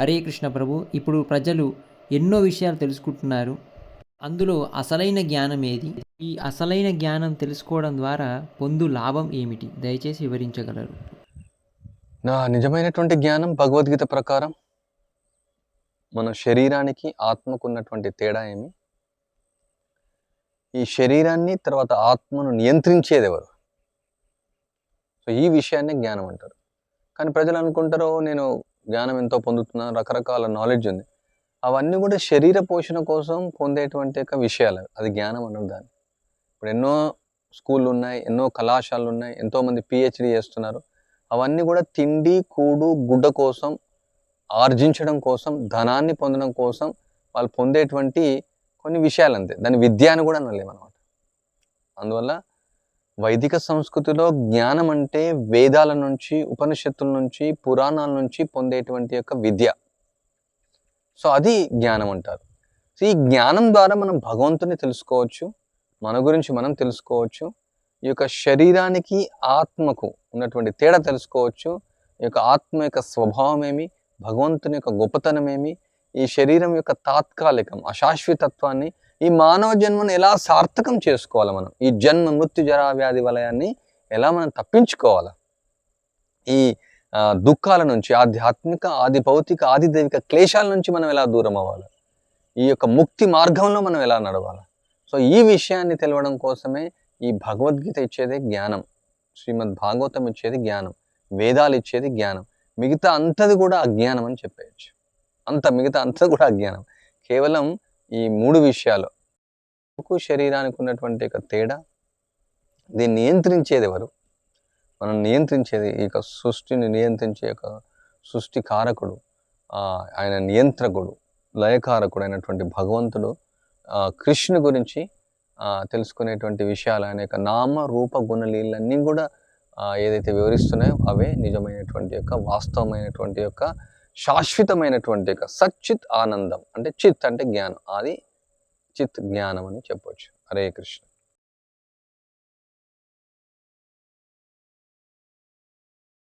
హరే కృష్ణ ప్రభు ఇప్పుడు ప్రజలు ఎన్నో విషయాలు తెలుసుకుంటున్నారు. అందులో అసలైన జ్ఞానం ఏది? ఈ అసలైన జ్ఞానం తెలుసుకోవడం ద్వారా పొందు లాభం ఏమిటి? దయచేసి వివరించగలరు. నా నిజమైనటువంటి జ్ఞానం భగవద్గీత ప్రకారం మన శరీరానికి ఆత్మకు ఉన్నటువంటి తేడా ఏమి? ఈ శరీరాన్ని తర్వాత ఆత్మను నియంత్రించేది ఎవరు? సో ఈ విషయాన్ని జ్ఞానం అంటారు. కానీ ప్రజలు అనుకుంటారు నేను జ్ఞానం ఎంతో పొందుతున్నాను రకరకాల నాలెడ్జ్ ఉంది. అవన్నీ కూడా శరీర పోషణ కోసం పొందేటువంటి యొక్క విషయాలు అది జ్ఞానం అన్నారు దాన్ని ఇప్పుడు ఎన్నో స్కూళ్ళు ఉన్నాయి ఎన్నో కళాశాలలు ఉన్నాయి ఎంతోమంది పిహెచ్డి చేస్తున్నారు. అవన్నీ కూడా తిండి కూడు గుడ్డ కోసం ఆర్జించడం కోసం ధనాన్ని పొందడం కోసం వాళ్ళు పొందేటువంటి కొన్ని విషయాలు అంతే. దాని విద్య అని కూడా అనలేమన్నమాట. అందువల్ల వైదిక సంస్కృతిలో జ్ఞానం అంటే వేదాల నుంచి ఉపనిషత్తుల నుంచి పురాణాల నుంచి పొందేటువంటి యొక్క విద్య. సో అది జ్ఞానం అంటారు సో ఈ జ్ఞానం ద్వారా మనం భగవంతుని తెలుసుకోవచ్చు మన గురించి మనం తెలుసుకోవచ్చు ఈ యొక్క శరీరానికి ఆత్మకు ఉన్నటువంటి తేడా తెలుసుకోవచ్చు ఈ యొక్క ఆత్మ యొక్క స్వభావం ఏమి భగవంతుని యొక్క గొప్పతనం ఏమి ఈ శరీరం యొక్క తాత్కాలికం అశాశ్వతత్వాన్ని ఈ మానవ జన్మను ఎలా సార్థకం చేసుకోవాలి మనం? ఈ జన్మ మృత్యు జరా వ్యాధి వలయాన్ని ఎలా మనం తప్పించుకోవాలి? ఈ దుఃఖాల నుంచి ఆధ్యాత్మిక ఆది భౌతిక ఆది దైవిక క్లేశాల నుంచి మనం ఎలా దూరం అవ్వాలి? ఈ యొక్క ముక్తి మార్గంలో మనం ఎలా నడవాలి? సో ఈ విషయాన్ని తెలవడం కోసమే ఈ భగవద్గీత ఇచ్చేదే జ్ఞానం. శ్రీమద్ భాగవతం ఇచ్చేది జ్ఞానం. వేదాలు ఇచ్చేది జ్ఞానం. మిగతా అంతది కూడా అజ్ఞానం అని చెప్పేయచ్చు. అంత మిగతా అంతా కూడా అజ్ఞానం. కేవలం ఈ మూడు విషయాలు. మనకు శరీరానికి ఉన్నటువంటి ఒక తేడా దీన్ని నియంత్రించేది ఎవరు? మనం నియంత్రించేది ఈ యొక్క సృష్టిని నియంత్రించే యొక్క సృష్టి కారకుడు ఆయన నియంత్రకుడు లయకారకుడు అయినటువంటి భగవంతుడు కృష్ణు గురించి తెలుసుకునేటువంటి విషయాలు ఆయన యొక్క నామ రూప గుణలీలన్నీ కూడా ఏదైతే వివరిస్తున్నాయో అవే నిజమైనటువంటి యొక్క వాస్తవమైనటువంటి యొక్క శాశ్వతమైనటువంటి యొక్క సచ్చిత్ ఆనందం అంటే చిత్ అంటే జ్ఞానం అది చిత్ జ్ఞానం అని చెప్పొచ్చు. హరే కృష్ణ.